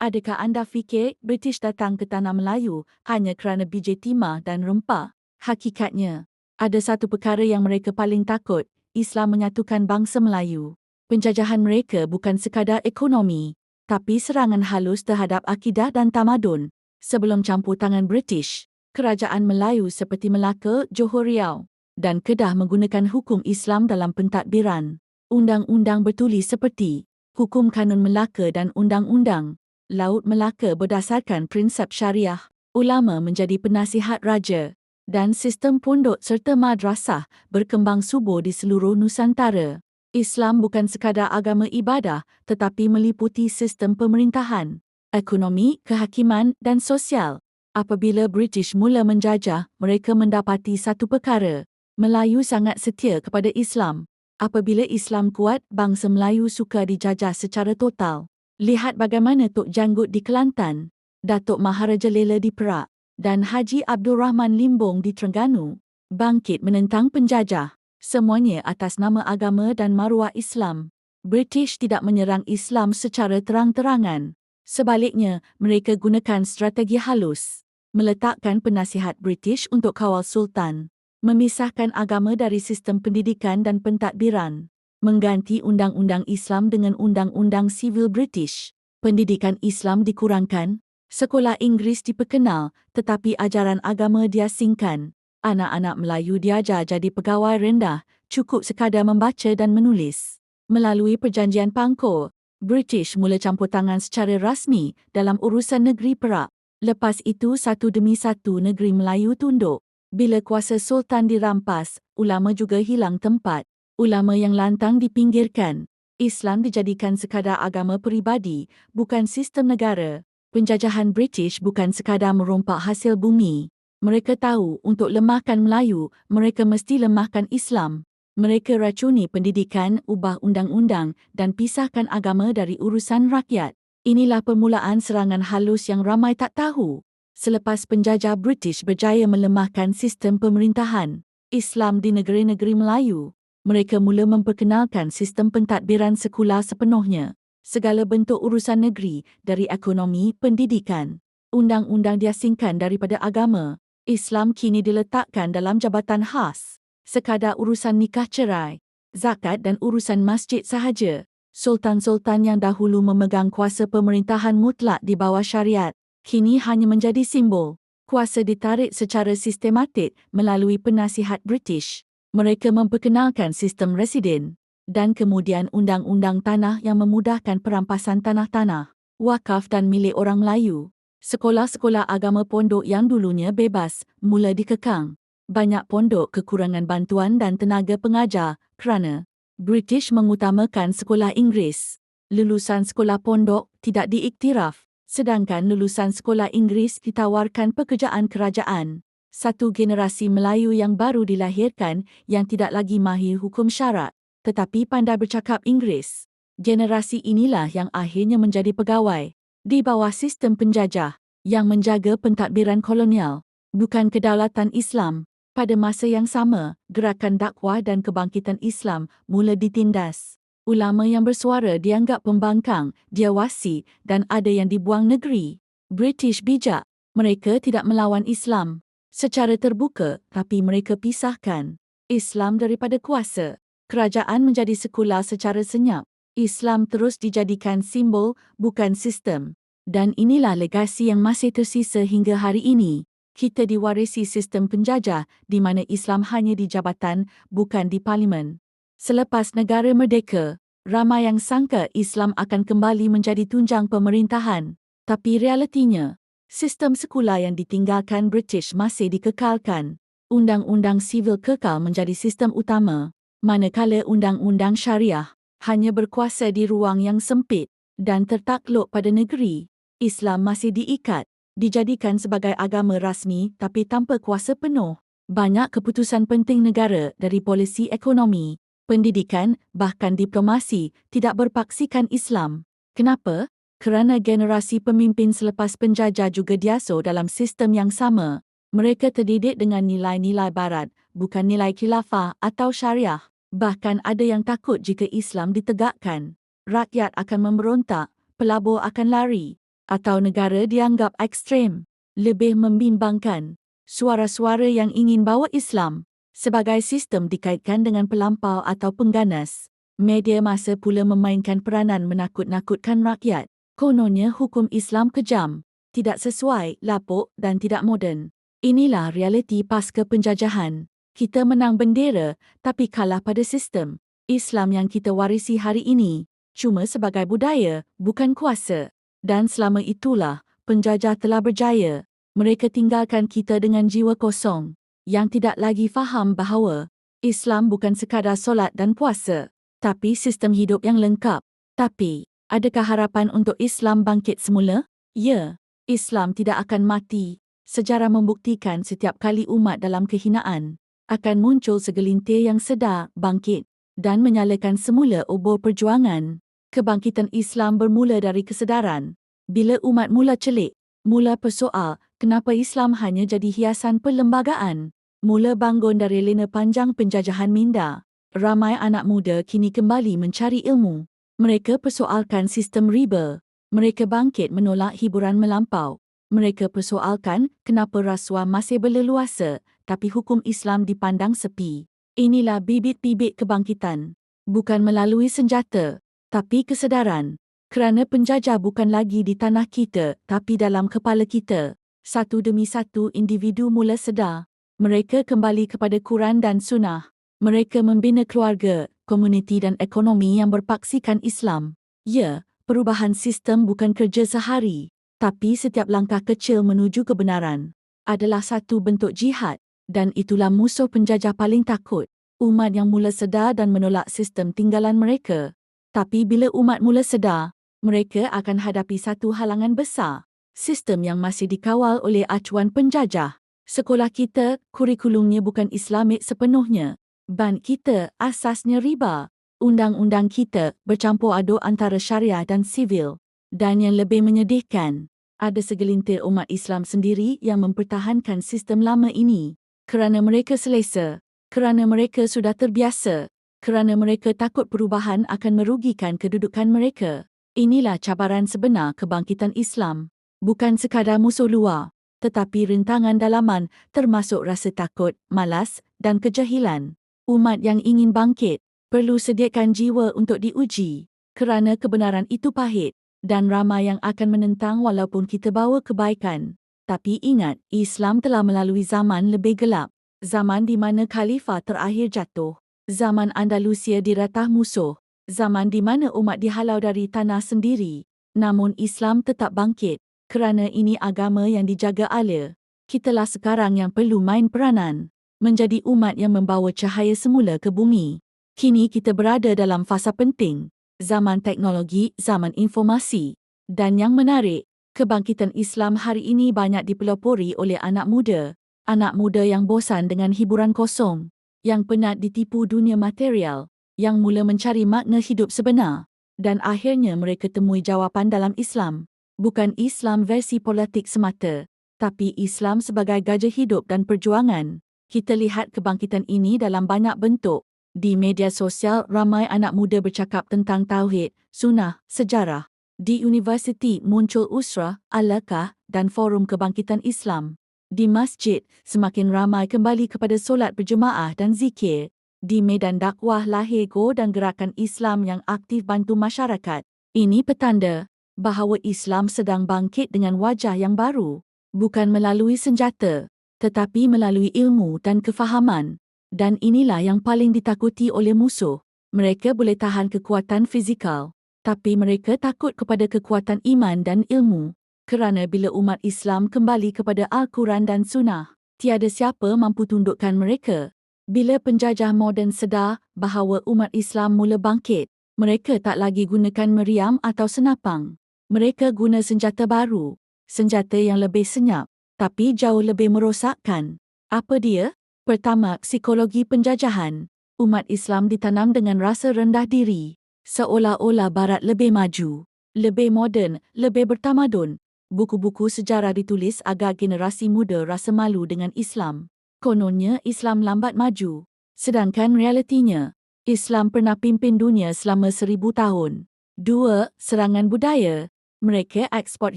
Adakah anda fikir British datang ke tanah Melayu hanya kerana biji timah dan rempah? Hakikatnya, ada satu perkara yang mereka paling takut, Islam menyatukan bangsa Melayu. Penjajahan mereka bukan sekadar ekonomi, tapi serangan halus terhadap akidah dan tamadun. Sebelum campur tangan British, kerajaan Melayu seperti Melaka, Johor Riau dan Kedah menggunakan hukum Islam dalam pentadbiran. Undang-undang bertulis seperti Hukum Kanun Melaka dan Undang-Undang Laut Melaka berdasarkan prinsip syariah. Ulama menjadi penasihat raja dan sistem pondok serta madrasah berkembang subur di seluruh Nusantara. Islam bukan sekadar agama ibadah tetapi meliputi sistem pemerintahan, ekonomi, kehakiman dan sosial. Apabila British mula menjajah, mereka mendapati satu perkara. Melayu sangat setia kepada Islam. Apabila Islam kuat, bangsa Melayu suka dijajah secara total. Lihat bagaimana Tok Janggut di Kelantan, Datuk Maharaja Lela di Perak dan Haji Abdul Rahman Limbong di Terengganu bangkit menentang penjajah semuanya atas nama agama dan maruah Islam. British tidak menyerang Islam secara terang-terangan. Sebaliknya, mereka gunakan strategi halus. Meletakkan penasihat British untuk kawal Sultan. Memisahkan agama dari sistem pendidikan dan pentadbiran. Mengganti undang-undang Islam dengan undang-undang sivil British. Pendidikan Islam dikurangkan. Sekolah Inggeris diperkenal tetapi ajaran agama diasingkan anak-anak Melayu diajar jadi pegawai rendah, cukup sekadar membaca dan menulis. Melalui perjanjian Pangkor, British mula campur tangan secara rasmi dalam urusan negeri Perak. Lepas itu satu demi satu negeri Melayu tunduk. Bila kuasa Sultan dirampas, ulama juga hilang tempat. Ulama yang lantang dipinggirkan. Islam dijadikan sekadar agama peribadi, bukan sistem negara. Penjajahan British bukan sekadar merompak hasil bumi. Mereka tahu untuk lemahkan Melayu, mereka mesti lemahkan Islam. Mereka racuni pendidikan, ubah undang-undang dan pisahkan agama dari urusan rakyat. Inilah permulaan serangan halus yang ramai tak tahu. Selepas penjajah British berjaya melemahkan sistem pemerintahan Islam di negeri-negeri Melayu, mereka mula memperkenalkan sistem pentadbiran sekular sepenuhnya. Segala bentuk urusan negeri dari ekonomi, pendidikan, undang-undang diasingkan daripada agama, Islam kini diletakkan dalam jabatan khas, sekadar urusan nikah cerai, zakat dan urusan masjid sahaja. Sultan-sultan yang dahulu memegang kuasa pemerintahan mutlak di bawah syariat, kini hanya menjadi simbol. Kuasa ditarik secara sistematik melalui penasihat British. Mereka memperkenalkan sistem residen dan kemudian undang-undang tanah yang memudahkan perampasan tanah-tanah, wakaf dan milik orang Melayu. Sekolah-sekolah agama pondok yang dulunya bebas mula dikekang. Banyak pondok kekurangan bantuan dan tenaga pengajar kerana British mengutamakan sekolah Inggeris. Lulusan sekolah pondok tidak diiktiraf, sedangkan lulusan sekolah Inggeris ditawarkan pekerjaan kerajaan. Satu generasi Melayu yang baru dilahirkan yang tidak lagi mahir hukum syarat, tetapi pandai bercakap Inggeris. Generasi inilah yang akhirnya menjadi pegawai di bawah sistem penjajah yang menjaga pentadbiran kolonial, bukan kedaulatan Islam. Pada masa yang sama, gerakan dakwah dan kebangkitan Islam mula ditindas. Ulama yang bersuara dianggap pembangkang, diawasi dan ada yang dibuang negeri. British bijak, mereka tidak melawan Islam secara terbuka tapi mereka pisahkan Islam daripada kuasa. Kerajaan menjadi sekular secara senyap. Islam terus dijadikan simbol, bukan sistem. Dan inilah legasi yang masih tersisa hingga hari ini. Kita diwarisi sistem penjajah di mana Islam hanya di jabatan, bukan di parlimen. Selepas negara merdeka, ramai yang sangka Islam akan kembali menjadi tunjang pemerintahan. Tapi realitinya, sistem sekular yang ditinggalkan British masih dikekalkan. Undang-undang sivil kekal menjadi sistem utama, manakala undang-undang syariah hanya berkuasa di ruang yang sempit dan tertakluk pada negeri. Islam masih diikat, dijadikan sebagai agama rasmi tapi tanpa kuasa penuh. Banyak keputusan penting negara dari polisi ekonomi, pendidikan, bahkan diplomasi tidak berpaksikan Islam. Kenapa? Kerana generasi pemimpin selepas penjajah juga diasuh dalam sistem yang sama. Mereka terdidik dengan nilai-nilai barat, bukan nilai khilafah atau syariah. Bahkan ada yang takut jika Islam ditegakkan. Rakyat akan memberontak, pelabur akan lari. atau negara dianggap ekstrem. Lebih membimbangkan, suara-suara yang ingin bawa Islam sebagai sistem dikaitkan dengan pelampau atau pengganas. Media masa pula memainkan peranan menakut-nakutkan rakyat. Kononnya hukum Islam kejam, tidak sesuai, lapuk dan tidak moden. Inilah realiti pasca penjajahan. Kita menang bendera tapi kalah pada sistem. Islam yang kita warisi hari ini cuma sebagai budaya, bukan kuasa. Dan selama itulah, penjajah telah berjaya. Mereka tinggalkan kita dengan jiwa kosong yang tidak lagi faham bahawa Islam bukan sekadar solat dan puasa, tapi sistem hidup yang lengkap. Tapi, adakah harapan untuk Islam bangkit semula? Ya, Islam tidak akan mati sejarah membuktikan setiap kali umat dalam kehinaan akan muncul segelintir yang sedar bangkit dan menyalakan semula obor perjuangan. Kebangkitan Islam bermula dari kesedaran. Bila umat mula celik, mula persoal kenapa Islam hanya jadi hiasan perlembagaan, mula bangun dari lena panjang penjajahan minda, ramai anak muda kini kembali mencari ilmu. Mereka persoalkan sistem riba. Mereka bangkit menolak hiburan melampau mereka persoalkan kenapa rasuah masih berleluasa tapi hukum Islam dipandang sepi. Inilah bibit-bibit kebangkitan. Bukan melalui senjata, tapi kesedaran. Kerana penjajah bukan lagi di tanah kita tapi dalam kepala kita. Satu demi satu individu mula sedar. Mereka kembali kepada Quran dan Sunnah. Mereka membina keluarga, komuniti dan ekonomi yang berpaksikan Islam. Ya, perubahan sistem bukan kerja sehari. Tapi setiap langkah kecil menuju kebenaran adalah satu bentuk jihad dan itulah musuh penjajah paling takut. Umat yang mula sedar dan menolak sistem tinggalan mereka. Tapi bila umat mula sedar, mereka akan hadapi satu halangan besar. Sistem yang masih dikawal oleh acuan penjajah. Sekolah kita, kurikulumnya bukan Islamik sepenuhnya. Ban kita, asasnya riba. Undang-undang kita bercampur aduk antara syariah dan sivil. Dan yang lebih menyedihkan, ada segelintir umat Islam sendiri yang mempertahankan sistem lama ini kerana mereka selesa, kerana mereka sudah terbiasa, kerana mereka takut perubahan akan merugikan kedudukan mereka. Inilah cabaran sebenar kebangkitan Islam. Bukan sekadar musuh luar, tetapi rintangan dalaman termasuk rasa takut, malas dan kejahilan. Umat yang ingin bangkit perlu sediakan jiwa untuk diuji kerana kebenaran itu pahit dan ramai yang akan menentang walaupun kita bawa kebaikan. Tapi ingat, Islam telah melalui zaman lebih gelap. Zaman di mana khalifah terakhir jatuh. Zaman Andalusia diratah musuh. Zaman di mana umat dihalau dari tanah sendiri. Namun Islam tetap bangkit. Kerana ini agama yang dijaga Allah. Kitalah sekarang yang perlu main peranan. Menjadi umat yang membawa cahaya semula ke bumi. Kini kita berada dalam fasa penting zaman teknologi, zaman informasi. Dan yang menarik, kebangkitan Islam hari ini banyak dipelopori oleh anak muda. Anak muda yang bosan dengan hiburan kosong, yang penat ditipu dunia material, yang mula mencari makna hidup sebenar. Dan akhirnya mereka temui jawapan dalam Islam. Bukan Islam versi politik semata, tapi Islam sebagai gajah hidup dan perjuangan. Kita lihat kebangkitan ini dalam banyak bentuk, di media sosial, ramai anak muda bercakap tentang tauhid, sunnah, sejarah. Di universiti muncul usrah, alakah dan forum kebangkitan Islam. Di masjid, semakin ramai kembali kepada solat berjemaah dan zikir. Di medan dakwah lahir go dan gerakan Islam yang aktif bantu masyarakat. Ini petanda bahawa Islam sedang bangkit dengan wajah yang baru. Bukan melalui senjata, tetapi melalui ilmu dan kefahaman. Dan inilah yang paling ditakuti oleh musuh. Mereka boleh tahan kekuatan fizikal, tapi mereka takut kepada kekuatan iman dan ilmu. Kerana bila umat Islam kembali kepada Al-Quran dan Sunnah, tiada siapa mampu tundukkan mereka. Bila penjajah moden sedar bahawa umat Islam mula bangkit, mereka tak lagi gunakan meriam atau senapang. Mereka guna senjata baru, senjata yang lebih senyap, tapi jauh lebih merosakkan. Apa dia? Pertama, psikologi penjajahan. Umat Islam ditanam dengan rasa rendah diri. Seolah-olah Barat lebih maju, lebih moden, lebih bertamadun. Buku-buku sejarah ditulis agar generasi muda rasa malu dengan Islam. Kononnya Islam lambat maju. Sedangkan realitinya, Islam pernah pimpin dunia selama seribu tahun. Dua, serangan budaya. Mereka ekspor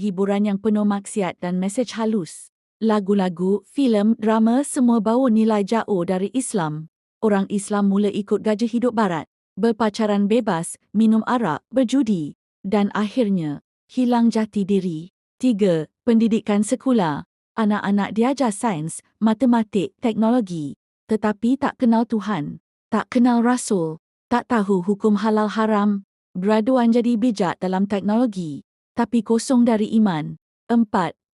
hiburan yang penuh maksiat dan mesej halus. Lagu-lagu, filem, drama semua bawa nilai jauh dari Islam. Orang Islam mula ikut gajah hidup barat. Berpacaran bebas, minum arak, berjudi. Dan akhirnya, hilang jati diri. Tiga, Pendidikan sekolah. Anak-anak diajar sains, matematik, teknologi. Tetapi tak kenal Tuhan. Tak kenal Rasul. Tak tahu hukum halal haram. Graduan jadi bijak dalam teknologi tapi kosong dari iman.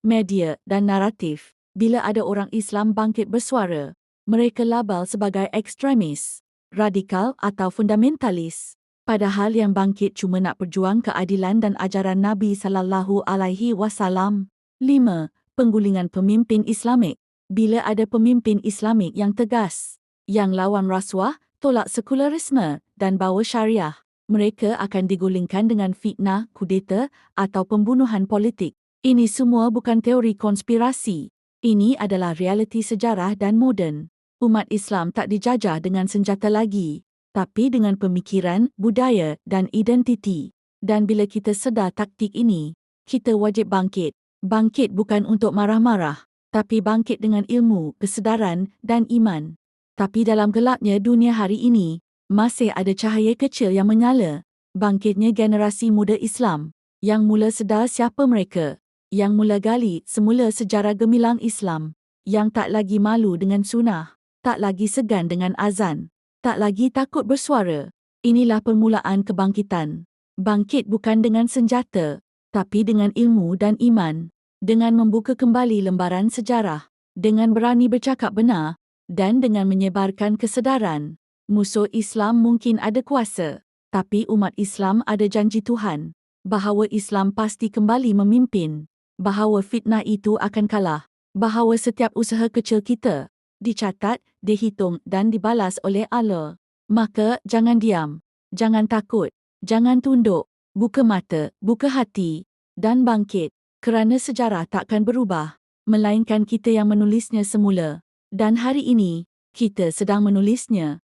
Media dan naratif. Bila ada orang Islam bangkit bersuara, mereka label sebagai ekstremis, radikal atau fundamentalis. Padahal yang bangkit cuma nak perjuang keadilan dan ajaran Nabi sallallahu alaihi wasallam. Lima, penggulingan pemimpin Islamik. Bila ada pemimpin Islamik yang tegas, yang lawan rasuah, tolak sekularisme dan bawa syariah mereka akan digulingkan dengan fitnah, kudeta atau pembunuhan politik. Ini semua bukan teori konspirasi. Ini adalah realiti sejarah dan moden. Umat Islam tak dijajah dengan senjata lagi, tapi dengan pemikiran, budaya dan identiti. Dan bila kita sedar taktik ini, kita wajib bangkit. Bangkit bukan untuk marah-marah, tapi bangkit dengan ilmu, kesedaran dan iman. Tapi dalam gelapnya dunia hari ini, masih ada cahaya kecil yang menyala. Bangkitnya generasi muda Islam yang mula sedar siapa mereka, yang mula gali semula sejarah gemilang Islam, yang tak lagi malu dengan sunnah, tak lagi segan dengan azan, tak lagi takut bersuara. Inilah permulaan kebangkitan. Bangkit bukan dengan senjata, tapi dengan ilmu dan iman, dengan membuka kembali lembaran sejarah, dengan berani bercakap benar dan dengan menyebarkan kesedaran musuh Islam mungkin ada kuasa, tapi umat Islam ada janji Tuhan bahawa Islam pasti kembali memimpin, bahawa fitnah itu akan kalah, bahawa setiap usaha kecil kita dicatat, dihitung dan dibalas oleh Allah. Maka jangan diam, jangan takut, jangan tunduk, buka mata, buka hati dan bangkit kerana sejarah takkan berubah, melainkan kita yang menulisnya semula. Dan hari ini, kita sedang menulisnya.